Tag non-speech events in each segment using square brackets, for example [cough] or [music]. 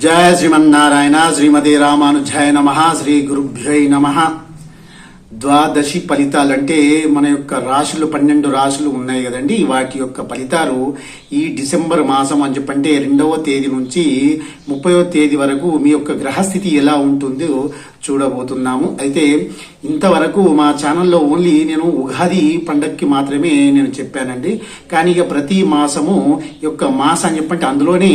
జయ శ్రీమన్నారాయణ శ్రీమతి రామానుజాయ నమ శ్రీ గురుభ్యై నమ. ద్వాదశి ఫలితాలు అంటే మన యొక్క రాశులు పన్నెండు రాశులు ఉన్నాయి కదండి. వాటి యొక్క ఫలితాలు ఈ డిసెంబర్ మాసం అని చెప్పంటే రెండవ తేదీ నుంచి ముప్పైవ తేదీ వరకు మీ యొక్క గ్రహస్థితి ఎలా ఉంటుందో చూడబోతున్నాము. అయితే ఇంతవరకు మా ఛానల్లో ఓన్లీ నేను ఉగాది పండగకి మాత్రమే నేను చెప్పానండి. కానీ ఇక ప్రతి మాసము యొక్క మాసం అని చెప్పంటే అందులోనే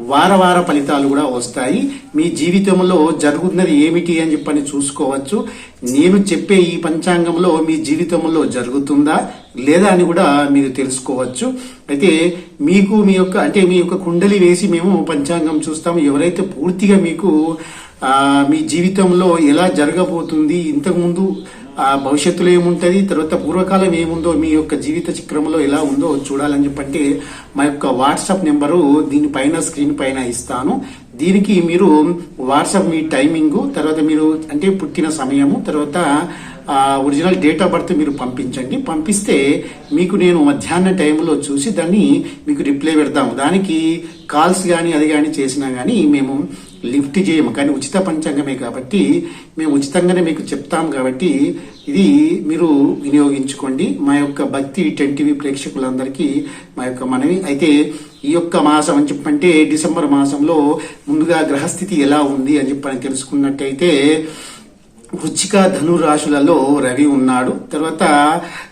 వార వార ఫలితాలు కూడా వస్తాయి. మీ జీవితంలో జరుగుతున్నది ఏమిటి అని చెప్పని చూసుకోవచ్చు. నేను చెప్పే ఈ పంచాంగంలో మీ జీవితంలో జరుగుతుందా లేదా అని కూడా మీరు తెలుసుకోవచ్చు. అయితే మీకు మీ యొక్క అంటే మీ యొక్క కుండలి వేసి మేము పంచాంగం చూస్తాము. ఎవరైతే పూర్తిగా మీకు మీ జీవితంలో ఎలా జరగబోతుంది? ఇంతకుముందు భవిష్యత్తులో ఏముంటుంది? తర్వాత పూర్వకాలం ఏముందో మీ యొక్క జీవిత చక్రంలో ఎలా ఉందో చూడాలని చెప్పంటే మా యొక్క వాట్సాప్ నెంబరు దీనిపైన స్క్రీన్ పైన ఇస్తాను. దీనికి మీరు వాట్సాప్ మీ టైమింగ్ తర్వాత మీరు అంటే పుట్టిన సమయము తర్వాత ఒరిజినల్ డేట్ ఆఫ్ బర్త్ మీరు పంపించండి. పంపిస్తే మీకు నేను మధ్యాహ్న టైంలో చూసి దాన్ని మీకు రిప్లై పెడతాము. దానికి కాల్స్ కానీ అది కానీ చేసినా కానీ మేము లిఫ్ట్ చేయము. కానీ ఉచిత పంచాంగమే కాబట్టి మేము ఉచితంగానే మీకు చెప్తాం కాబట్టి ఇది మీరు వినియోగించుకోండి. మా యొక్క భక్తి టెన్ టీవీ ప్రేక్షకులందరికీ మా యొక్క మనవి. అయితే ఈ యొక్క మాసం అని చెప్పంటే డిసెంబర్ మాసంలో ముందుగా గ్రహస్థితి ఎలా ఉంది అని చెప్పని తెలుసుకున్నట్టయితే వృచ్చిక ధను రాశులలో రవి ఉన్నాడు. తర్వాత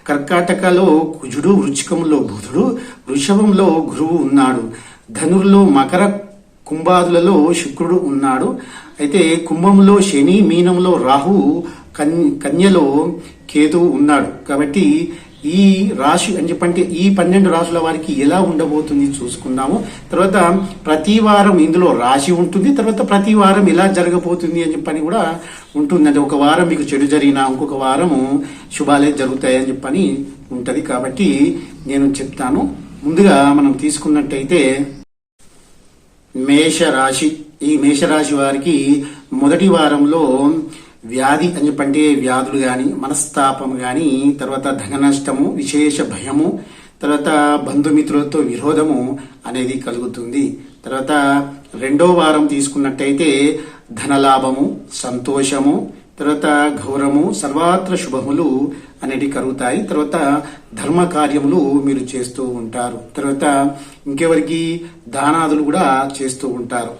కర్కాటకలో కుజుడు వృచ్చికంలో బుధుడు వృషభంలో గురువు ఉన్నాడు. ధనుర్లో మకర కుంభాదులలో శుక్రుడు ఉన్నాడు. అయితే కుంభంలో శని మీనంలో రాహు కన్- కన్యలో కేతువు ఉన్నాడు. కాబట్టి ఈ రాశి అని చెప్పంటే ఈ పన్నెండు రాశుల వారికి ఎలా ఉండబోతుంది చూసుకుందాము. తర్వాత ప్రతి వారం ఇందులో రాశి ఉంటుంది. తర్వాత ప్రతి వారం ఎలా జరగబోతుంది అని చెప్పని కూడా ఉంటుంది అంటే ఒక వారం మీకు చెడు జరిగినా ఇంకొక వారము శుభాలే జరుగుతాయని చెప్పని ఉంటుంది. కాబట్టి నేను చెప్తాను. ముందుగా మనం తీసుకున్నట్టయితే మేషరాశి ఈ మేషరాశి వారికి మొదటి వారంలో వ్యాధి అని చెప్పంటే వ్యాధులు కానీ మనస్తాపం కానీ తర్వాత ధన నష్టము విశేష భయము తర్వాత బంధుమిత్రులతో విరోధము అనేది కలుగుతుంది. తర్వాత రెండో వారం తీసుకున్నట్టయితే ధనలాభము సంతోషము తర్వాత గౌరవము సర్వాత్ర శుభములు అనేటివి కలుగుతాయి. తర్వాత ధర్మ కార్యములు మీరు చేస్తూ ఉంటారు. తర్వాత ఇంకెవరికి దానాదులు కూడా చేస్తూ ఉంటారు.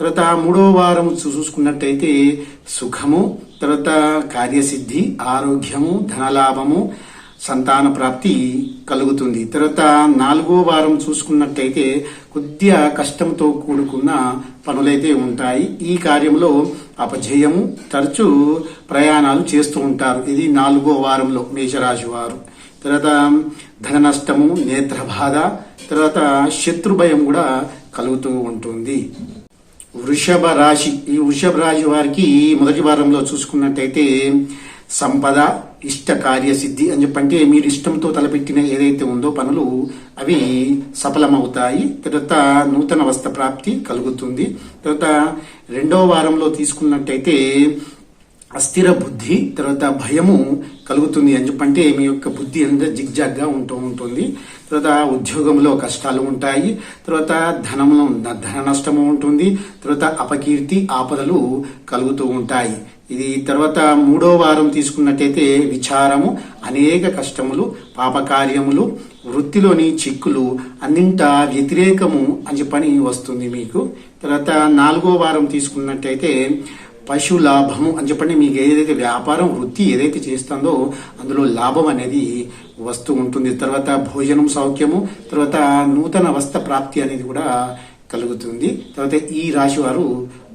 తర్వాత మూడో వారం చూసుకున్నట్టయితే సుఖము తర్వాత కార్యసిద్ధి ఆరోగ్యము ధనలాభము సంతాన ప్రాప్తి కలుగుతుంది. తర్వాత నాలుగో వారం చూసుకున్నట్టయితే కొద్దిగా కష్టంతో కూడుకున్న పనులైతే ఉంటాయి. ఈ కార్యంలో అపజయము తరచు ప్రయాణాలు చేస్తూ ఉంటారు. ఇది నాలుగో వారంలో మేషరాశి వారు. తర్వాత ధన నష్టము నేత్ర బాధ తర్వాత శత్రుభయం కూడా కలుగుతూ ఉంటుంది. వృషభ రాశి. ఈ వృషభ రాశి వారికి మొదటి వారంలో చూసుకున్నట్టయితే సంపద ఇష్ట కార్యసిద్ధి అని చెప్పంటే మీరు ఇష్టంతో తలపెట్టిన ఏదైతే ఉందో పనులు అవి సఫలమవుతాయి. తర్వాత నూతన వస్త్ర ప్రాప్తి కలుగుతుంది. తర్వాత రెండో వారంలో తీసుకున్నట్టయితే అస్థిర బుద్ధి తర్వాత భయము కలుగుతుంది అని చెప్పంటే మీ యొక్క బుద్ధి అనేది జిగ్జాగ్గా ఉంటూ ఉంటుంది. తర్వాత ఉద్యోగంలో కష్టాలు ఉంటాయి. తర్వాత ధనము ధన నష్టము ఉంటుంది. తర్వాత అపకీర్తి ఆపదలు కలుగుతూ ఉంటాయి. ఇది తర్వాత మూడో వారం తీసుకున్నట్టయితే విచారము అనేక కష్టములు పాపకార్యములు వృత్తిలోని చిక్కులు అన్నింట వ్యతిరేకము అని చెప్పని వస్తుంది మీకు. తర్వాత నాలుగో వారం తీసుకున్నట్టయితే పశు లాభము అని చెప్పండి. మీకు ఏదైతే వ్యాపారం వృత్తి ఏదైతే చేస్తుందో అందులో లాభం అనేది వస్తూ ఉంటుంది. తర్వాత భోజనం సౌఖ్యము తర్వాత నూతన వస్త్ర ప్రాప్తి అనేది కూడా కలుగుతుంది. తర్వాత ఈ రాశి వారు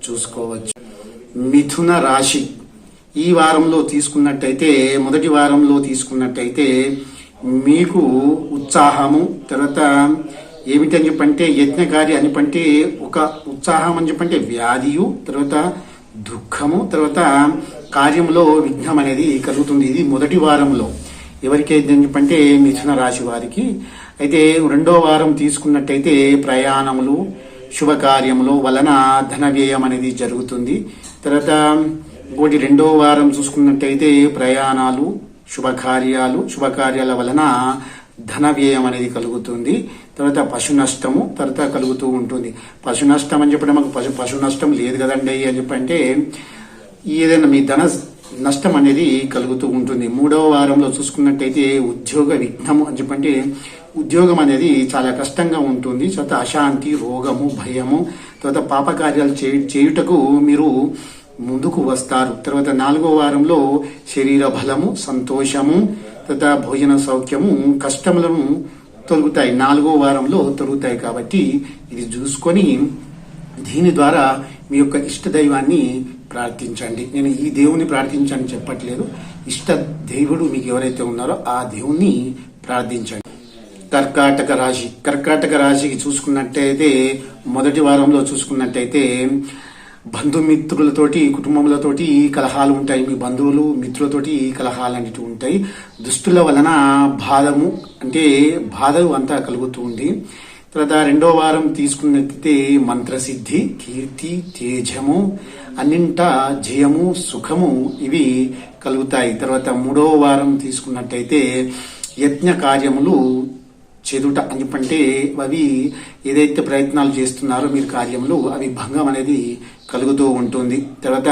చూసుకోవచ్చు. మిథున రాశి. ఈ వారంలో తీసుకున్నట్టయితే మొదటి వారంలో తీసుకున్నట్టయితే మీకు ఉత్సాహము తర్వాత ఏమిటని చెప్పంటే యజ్ఞకారి అని పంటే ఒక ఉత్సాహం అని చెప్పంటే వ్యాధియు తర్వాత దుఃఖము తర్వాత కార్యంలో విఘ్నం అనేది కలుగుతుంది. ఇది మొదటి వారంలో. ఎవరికైతే అని చెప్పంటే మిథున రాశి వారికి. అయితే రెండో వారం తీసుకున్నట్టయితే ప్రయాణములు శుభకార్యములు వలన ధన వ్యయం అనేది జరుగుతుంది. తర్వాత ఇంకోటి రెండో వారం చూసుకున్నట్టయితే ప్రయాణాలు శుభకార్యాలు శుభకార్యాల వలన ధన వ్యయం అనేది కలుగుతుంది. తర్వాత పశు నష్టము తర్వాత కలుగుతూ ఉంటుంది. పశు నష్టం అని చెప్పడం మాకు పశు పశు నష్టం లేదు కదండి అని చెప్పంటే ఏదైనా మీ ధన నష్టం అనేది కలుగుతూ ఉంటుంది. మూడవ వారంలో చూసుకున్నట్టయితే ఉద్యోగ విఘ్నము అని చెప్పంటే ఉద్యోగం అనేది చాలా కష్టంగా ఉంటుంది. తర్వాత అశాంతి రోగము భయము తర్వాత పాపకార్యాలు చేయ- చేయుటకు మీరు ముందుకు వస్తారు. తర్వాత నాలుగో వారంలో శరీర బలము సంతోషము తర్వాత భోజన సౌఖ్యము కష్టములను తొలుగుతాయి నాలుగో వారంలో తొలుగుతాయి కాబట్టి ఇది చూసుకొని దీని ద్వారా మీ యొక్క ఇష్ట దైవాన్ని ప్రార్థించండి. నేను ఈ దేవుని ప్రార్థించని చెప్పట్లేదు. ఇష్ట దేవుడు మీకు ఎవరైతే ఉన్నారో ఆ దేవుణ్ణి ప్రార్థించండి. కర్కాటక రాశి. కర్కాటక రాశికి చూసుకున్నట్టయితే మొదటి వారంలో చూసుకున్నట్టయితే బంధుమిత్రులతోటి కుటుంబములతోటి కలహాలు ఉంటాయి. మీ బంధువులు మిత్రులతోటి ఈ కలహాలు అనేటివి ఉంటాయి. దుస్తుల వలన బాధము అంటే బాధలు అంతా కలుగుతూ ఉంది. తర్వాత రెండో వారం తీసుకున్నట్లయితే మంత్రసిద్ధి కీర్తి తేజము అన్నింట జయము సుఖము ఇవి కలుగుతాయి. తర్వాత మూడో వారం తీసుకున్నట్టయితే యజ్ఞ కార్యములు చెదుట అని చెప్పంటే అవి ఏదైతే ప్రయత్నాలు చేస్తున్నారో మీరు కార్యంలో అవి భంగం అనేది కలుగుతూ ఉంటుంది. తర్వాత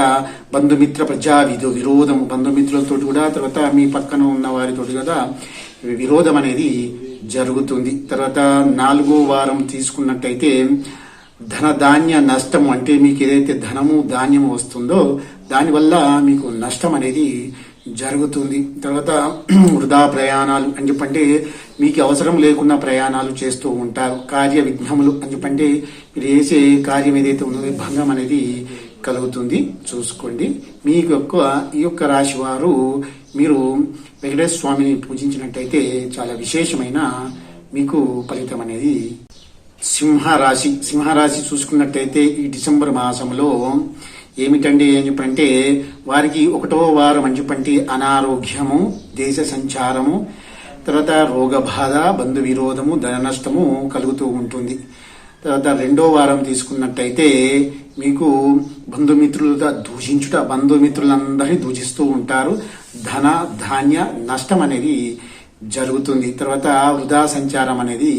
బంధుమిత్ర ప్రజా విధో విరోధం బంధుమిత్రులతో కూడా తర్వాత మీ పక్కన ఉన్న వారితో కూడా విరోధం అనేది జరుగుతుంది. తర్వాత నాలుగో వారం తీసుకున్నట్టయితే ధన ధాన్య నష్టం అంటే మీకు ఏదైతే ధనము ధాన్యము వస్తుందో దానివల్ల మీకు నష్టం అనేది జరుగుతుంది. తర్వాత [clears throat] వృధా ప్రయాణాలు అని చెప్పంటే మీకు అవసరం లేకుండా ప్రయాణాలు చేస్తూ ఉంటారు. కార్య విఘ్నములు అని చెప్పంటే మీరు చేసే కార్యం ఏదైతే ఉందో భంగం అనేది కలుగుతుంది. చూసుకోండి. మీకు యొక్క ఈ యొక్క రాశి వారు మీరు వెంకటేశ్వర స్వామిని పూజించినట్టయితే చాలా విశేషమైన మీకు ఫలితం అనేది సింహరాశి. సింహరాశి చూసుకున్నట్టయితే ఈ డిసెంబర్ మాసంలో ఏమిటండి అని చెప్పంటే వారికి ఒకటో వారం అని చెప్పంటే అనారోగ్యము దేశ సంచారము తర్వాత రోగబాధ బంధు విరోధము ధన నష్టము కలుగుతూ ఉంటుంది. తర్వాత రెండో వారం తీసుకున్నట్టయితే మీకు బంధుమిత్రులతో దూషించుట బంధుమిత్రులందరినీ దూషిస్తూ ఉంటారు. ధన ధాన్య నష్టం అనేది జరుగుతుంది. తర్వాత వృధా సంచారం అనేది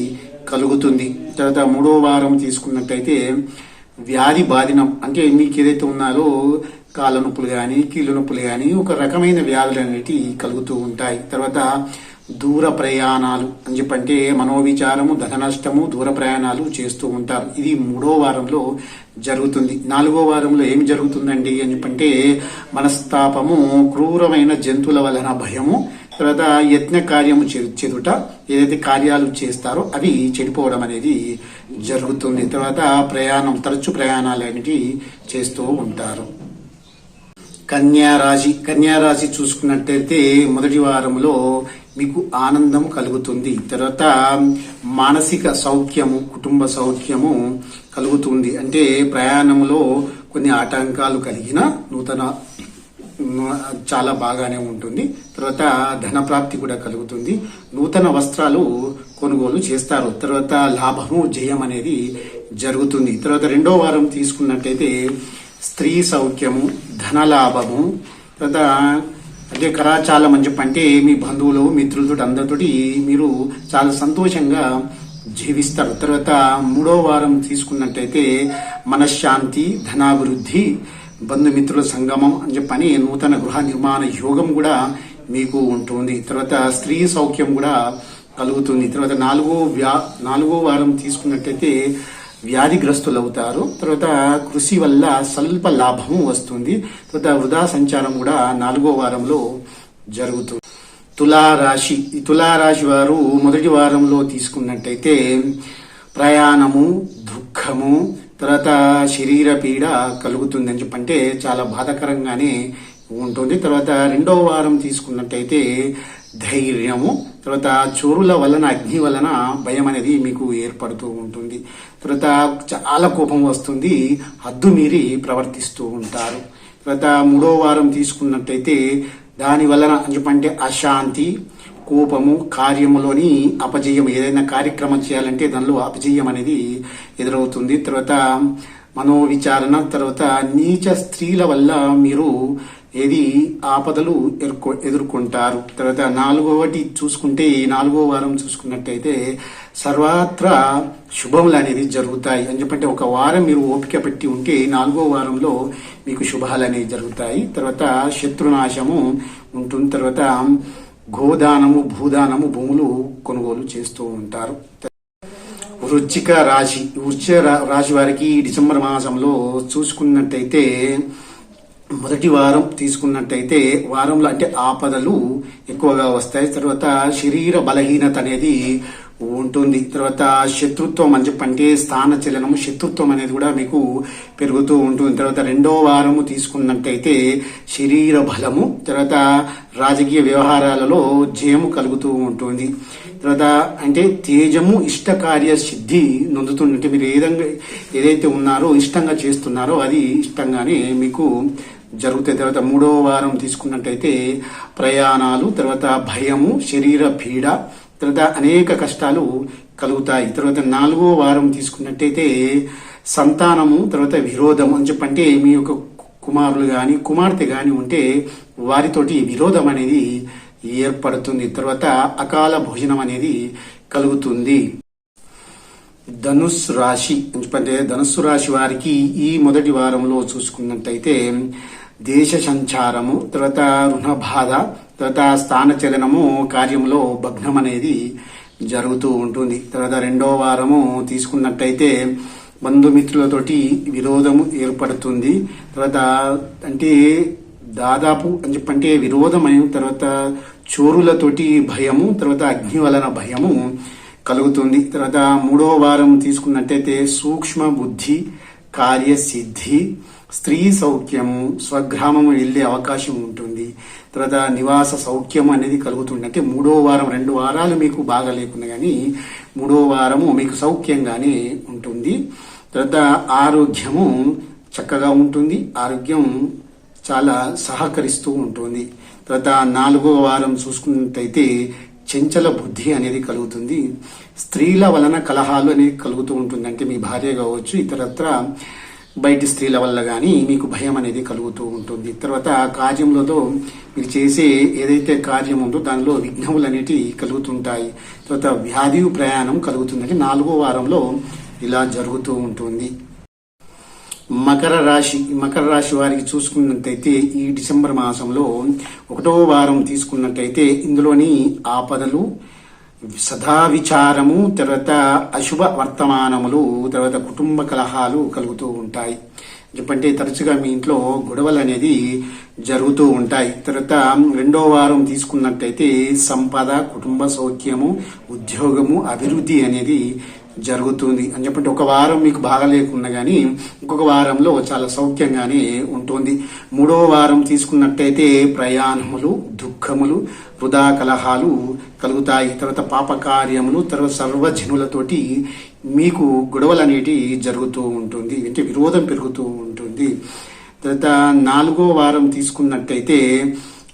కలుగుతుంది. తర్వాత మూడో వారం తీసుకున్నట్టయితే వ్యాధి బాధినం. అంటే మీకు ఏదైతే ఉన్నారో కాళ్ళ నొప్పులు కానీ కీళ్ళ నొప్పులు కానీ ఒక రకమైన వ్యాధులు అనేటివి కలుగుతూ ఉంటాయి. తర్వాత దూర ప్రయాణాలు అని చెప్పంటే మనోవిచారము ధన నష్టము దూర ప్రయాణాలు చేస్తూ ఉంటారు. ఇది మూడో వారంలో జరుగుతుంది. నాలుగో వారంలో ఏమి జరుగుతుందండి అని చెప్పంటే మనస్తాపము క్రూరమైన జంతువుల వలన భయము తర్వాత యత్న కార్యము చె- చెదుట ఏదైతే కార్యాలు చేస్తారో అవి చెడిపోవడం అనేది జరుగుతుంది. తర్వాత ప్రయాణం తరచు ప్రయాణాలు అనేవి చేస్తూ ఉంటారు. కన్యారాశి కన్యారాశి చూసుకున్నట్టయితే మొదటి వారంలో మీకు ఆనందం కలుగుతుంది. తర్వాత మానసిక సౌఖ్యము కుటుంబ సౌఖ్యము కలుగుతుంది. అంటే ప్రయాణంలో కొన్ని ఆటంకాలు కలిగిన నూతన చాలా బాగానే ఉంటుంది. తర్వాత ధన ప్రాప్తి కూడా కలుగుతుంది. నూతన వస్త్రాలు కొనుగోలు చేస్తారు. తర్వాత లాభము జయం అనేది జరుగుతుంది. తర్వాత రెండో వారం తీసుకున్నట్టయితే స్త్రీ సౌఖ్యము ధన లాభము తర్వాత అంటే కరాచాలం అని చెప్పంటే మీ బంధువులు మిత్రులతో అందరితోటి మీరు చాలా సంతోషంగా జీవిస్తారు. తర్వాత మూడో వారం తీసుకున్నట్టయితే మనశ్శాంతి ధనాభివృద్ధి బంధుమిత్రుల సంగమం అని చెప్పని నూతన గృహ నిర్మాణ యోగం కూడా మీకు ఉంటుంది. తర్వాత స్త్రీ సౌఖ్యం కూడా కలుగుతుంది. తర్వాత నాలుగో వ్యా నాలుగో వారం తీసుకున్నట్టయితే వ్యాధిగ్రస్తులు అవుతారు తర్వాత కృషి వల్ల స్వల్ప లాభము వస్తుంది. తర్వాత వృధా సంచారం కూడా నాలుగో వారంలో జరుగుతుంది. తులారాశి ఈ తులారాశి వారు మొదటి వారంలో తీసుకున్నట్టయితే ప్రయాణము దుఃఖము తర్వాత శరీర పీడ కలుగుతుంది అని చెప్పంటే చాలా బాధాకరంగానే ఉంటుంది. తర్వాత రెండో వారం తీసుకున్నట్టయితే ధైర్యము తర్వాత చోరుల వలన అగ్ని వలన భయం అనేది మీకు ఏర్పడుతూ ఉంటుంది. తర్వాత చాలా కోపం వస్తుంది హద్దు మీరి ప్రవర్తిస్తూ ఉంటారు. తర్వాత మూడో వారం తీసుకున్నట్టయితే దాని వలన అని చెప్పంటే అశాంతి కోపము కార్యములోని అపజయం ఏదైనా కార్యక్రమం చేయాలంటే దానిలో అపజయం అనేది ఎదురవుతుంది. తర్వాత మనోవిచారణ తర్వాత నీచ స్త్రీల వల్ల మీరు ఏది ఆపదలు ఎదుర్కొ ఎదుర్కొంటారు. తర్వాత నాలుగవటి చూసుకుంటే ఈ నాలుగో వారం చూసుకున్నట్టయితే సర్వత్రా శుభములు అనేది జరుగుతాయి. అని చెప్పంటే ఒక వారం మీరు ఓపిక పెట్టి ఉంటే నాలుగో వారంలో మీకు శుభాలు అనేవి జరుగుతాయి. తర్వాత శత్రునాశము ఉంటుంది. తర్వాత గోదానము భూదానము భూములు కొనుగోలు చేస్తూ ఉంటారు. వృచ్చిక రాశి వృచ్చిక రాశి వారికి డిసెంబర్ మాసంలో చూసుకున్నట్టయితే మొదటి వారం తీసుకున్నట్టయితే వారంలో అంటే ఆపదలు ఎక్కువగా వస్తాయి. తర్వాత శరీర బలహీనత అనేది ఉంటుంది. తర్వాత శత్రుత్వం అని చెప్పంటే స్థాన చలనము శత్రుత్వం అనేది కూడా మీకు పెరుగుతూ ఉంటుంది. తర్వాత రెండో వారము తీసుకున్నట్టయితే శరీర బలము తర్వాత రాజకీయ వ్యవహారాలలో జయము కలుగుతూ ఉంటుంది. తర్వాత అంటే తేజము ఇష్టకార్య సిద్ధి నొందుతుందంటే మీరు ఏదంగా ఏదైతే ఉన్నారో ఇష్టంగా చేస్తున్నారో అది ఇష్టంగానే మీకు జరుగుతాయి. తర్వాత మూడో వారం తీసుకున్నట్టయితే ప్రయాణాలు తర్వాత భయము శరీర పీడ తర్వాత అనేక కష్టాలు కలుగుతాయి. తర్వాత నాలుగో వారం తీసుకున్నట్టయితే సంతానము తర్వాత విరోధం అని చెప్పంటే మీ యొక్క కుమారులు కానీ కుమార్తె కానీ ఉంటే వారితోటి విరోధం అనేది ఏర్పడుతుంది. తర్వాత అకాల భోజనం అనేది కలుగుతుంది. ధనుస్సు రాశి అంటే ధనుస్సు రాశి వారికి ఈ మొదటి వారంలో చూసుకున్నట్టయితే దేశ సంచారము తర్వాత రుణ బాధ తర్వాత స్థాన చలనము కార్యంలో భగ్నం అనేది జరుగుతూ ఉంటుంది. తర్వాత రెండో వారము తీసుకున్నట్టయితే బంధుమిత్రులతోటి విరోధము ఏర్పడుతుంది. తర్వాత అంటే దాదాపు అని చెప్పంటే విరోధమైన తర్వాత చోరులతోటి భయము తర్వాత అగ్ని వలన భయము కలుగుతుంది. తర్వాత మూడో వారం తీసుకున్నట్టయితే సూక్ష్మ బుద్ధి కార్యసిద్ధి స్త్రీ సౌఖ్యము స్వగ్రామం వెళ్ళే అవకాశం ఉంటుంది. తర్వాత నివాస సౌఖ్యం అనేది కలుగుతుంది. అంటే మూడో వారం రెండు వారాలు మీకు బాగా లేకుండా కానీ మూడో వారము మీకు సౌఖ్యంగానే ఉంటుంది. తర్వాత ఆరోగ్యము చక్కగా ఉంటుంది. ఆరోగ్యం చాలా సహకరిస్తూ ఉంటుంది. తర్వాత నాలుగో వారం చూసుకున్నట్టయితే చెంచల బుద్ధి అనేది కలుగుతుంది. స్త్రీల వలన కలహాలు అనేది కలుగుతూ ఉంటుంది అంటే మీ భార్య కావచ్చు ఇతరత్ర బయటి స్త్రీల వల్ల కానీ మీకు భయం అనేది కలుగుతూ ఉంటుంది. తర్వాత కార్యములతో మీరు చేసే ఏదైతే కార్యం ఉందో దానిలో విఘ్నములు అనేటివి కలుగుతుంటాయి. తర్వాత వ్యాధి ప్రయాణం కలుగుతుంది అంటే నాలుగో వారంలో ఇలా జరుగుతూ ఉంటుంది. మకర రాశి మకర రాశి వారికి చూసుకున్నట్టయితే ఈ డిసెంబర్ మాసంలో ఒకటో వారం తీసుకున్నట్టయితే ఇందులోని ఆపదలు సదా విచారము తర్వాత అశుభ వర్తమానములు తర్వాత కుటుంబ కలహాలు కలుగుతూ ఉంటాయి. చెప్పంటే తరచుగా మీ ఇంట్లో గొడవలు అనేది జరుగుతూ ఉంటాయి. తర్వాత రెండో వారం తీసుకున్నట్టయితే సంపద కుటుంబ సౌఖ్యము ఉద్యోగము అభివృద్ధి అనేది జరుగుతుంది అని చెప్పి ఒక వారం మీకు బాగా లేకున్నా కానీ ఇంకొక వారంలో చాలా సౌఖ్యంగానే ఉంటుంది. మూడో వారం తీసుకున్నట్టయితే ప్రయాణములు దుఃఖములు వృధా కలహాలు కలుగుతాయి. తర్వాత పాపకార్యములు తర్వాత సర్వజనులతోటి మీకు గొడవలు అనేటి జరుగుతూ ఉంటుంది. అంటే విరోధం పెరుగుతూ ఉంటుంది. తర్వాత నాలుగో వారం తీసుకున్నట్టయితే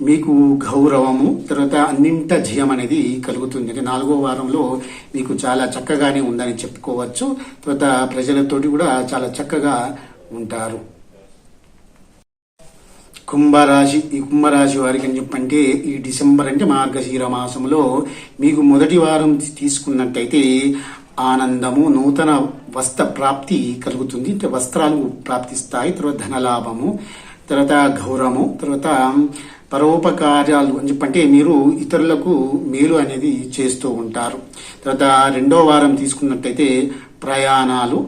మీకు గౌరవము తర్వాత అన్నింట జయం అనేది కలుగుతుంది. అంటే నాలుగో వారంలో మీకు చాలా చక్కగానే ఉందని చెప్పుకోవచ్చు. తర్వాత ప్రజలతోటి కూడా చాలా చక్కగా ఉంటారు. కుంభరాశి ఈ కుంభరాశి వారికి అని చెప్పంటే ఈ డిసెంబర్ అంటే మార్గశీర మాసంలో మీకు మొదటి వారం తీసుకున్నట్టయితే ఆనందము నూతన వస్త్ర ప్రాప్తి కలుగుతుంది. అంటే వస్త్రాలు ప్రాప్తిస్తాయి తర్వాత ధనలాభము తర్వాత గౌరవము తర్వాత పరోపకార్యాలు అని చెప్పంటే మీరు ఇతరులకు మేలు అనేది చేస్తూ ఉంటారు. తర్వాత రెండో వారం తీసుకున్నట్టయితే ప్రయాణాలు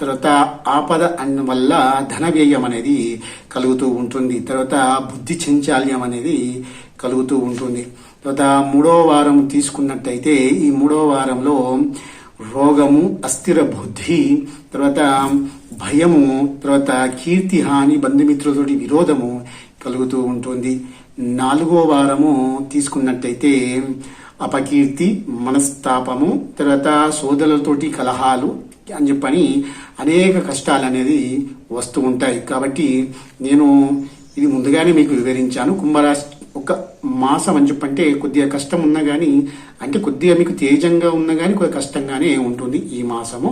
తర్వాత ఆపద అన్న వల్ల ధన వ్యయం అనేది కలుగుతూ ఉంటుంది. తర్వాత బుద్ధి చంచాల్యం అనేది కలుగుతూ ఉంటుంది. తర్వాత మూడో వారం తీసుకున్నట్టయితే ఈ మూడో వారంలో రోగము అస్థిర బుద్ధి తర్వాత భయము తర్వాత కీర్తి హాని బంధుమిత్రులతోటి విరోధము కలుగుతూ ఉంటుంది. నాలుగో వారము తీసుకున్నట్టయితే అపకీర్తి మనస్తాపము తర్వాత సోదరులతోటి కలహాలు అని చెప్పని అనేక కష్టాలు అనేది వస్తూ ఉంటాయి. కాబట్టి నేను ఇది ముందుగానే మీకు వివరించాను. కుంభరాశి ఒక మాసం అని చెప్పంటే కొద్దిగా కష్టం ఉన్నా కానీ అంటే కొద్దిగా మీకు తేజంగా ఉన్నా కానీ కొద్దిగా కష్టంగానే ఉంటుంది ఈ మాసము.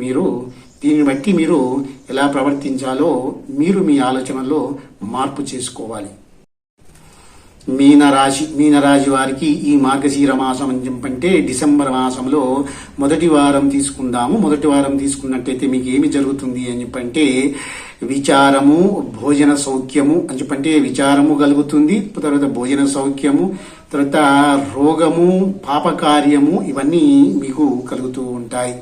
మీరు దీన్ని బట్టి మీరు ఎలా ప్రవర్తించాలో మీరు మీ ఆలోచనలో మార్పు చేసుకోవాలి. మీనరాశి మీనరాశి వారికి ఈ మార్గశీర మాసం అని చెప్పంటే డిసెంబర్ మాసంలో మొదటి వారం తీసుకుందాము. మొదటి వారం తీసుకున్నట్టయితే మీకు ఏమి జరుగుతుంది అని చెప్పంటే విచారము భోజన సౌఖ్యము అని చెప్పంటే విచారము కలుగుతుంది తర్వాత భోజన సౌఖ్యము తర్వాత రోగము పాపకార్యము ఇవన్నీ మీకు కలుగుతూ ఉంటాయి.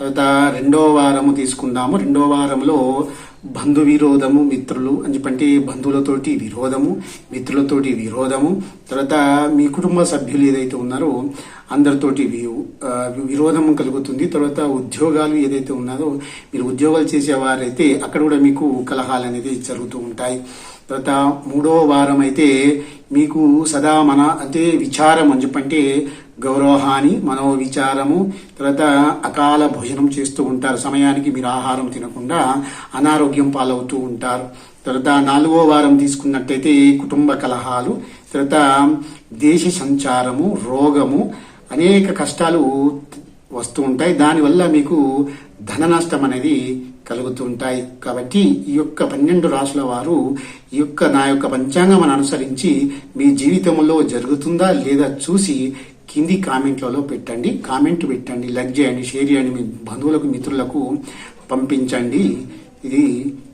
తర్వాత రెండో వారము తీసుకుందాము. రెండో వారంలో బంధు విరోధము మిత్రులు అని చెప్పంటే బంధువులతోటి విరోధము మిత్రులతోటి విరోధము. తర్వాత మీ కుటుంబ సభ్యులు ఏదైతే ఉన్నారో అందరితోటి వి- విరోధం కలుగుతుంది. తర్వాత ఉద్యోగాలు ఏదైతే ఉన్నారో మీరు ఉద్యోగాలు చేసేవారైతే అక్కడ కూడా మీకు కలహాలు అనేది జరుగుతూ ఉంటాయి. తర్వాత మూడో వారం అయితే మీకు సదా మన అంటే విచారం అని చెప్పంటే గౌరవహాని మనోవిచారము తర్వాత అకాల భోజనం చేస్తూ ఉంటారు. సమయానికి మీరు ఆహారం తినకుండా అనారోగ్యం పాలవుతూ ఉంటారు. తర్వాత నాలుగో వారం తీసుకున్నట్టయితే కుటుంబ కలహాలు తర్వాత దేశ సంచారము రోగము అనేక కష్టాలు వస్తూ ఉంటాయి దానివల్ల మీకు ధన నష్టం అనేది కలుగుతూ ఉంటాయి కాబట్టి ఈ యొక్క పన్నెండు రాసుల వారు ఈ యొక్క నా యొక్క పంచాంగం అనుసరించి మీ జీవితంలో జరుగుతుందా లేదా చూసి కింది కామెంట్లలో పెట్టండి. కామెంట్ పెట్టండి లైక్ చేయండి షేర్ చేయండి మీ బంధువులకు మిత్రులకు పంపించండి. ఇది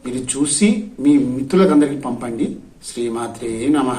మీరు చూసి మీ మిత్రులందరికి పంపండి. శ్రీమాత్రే నమ.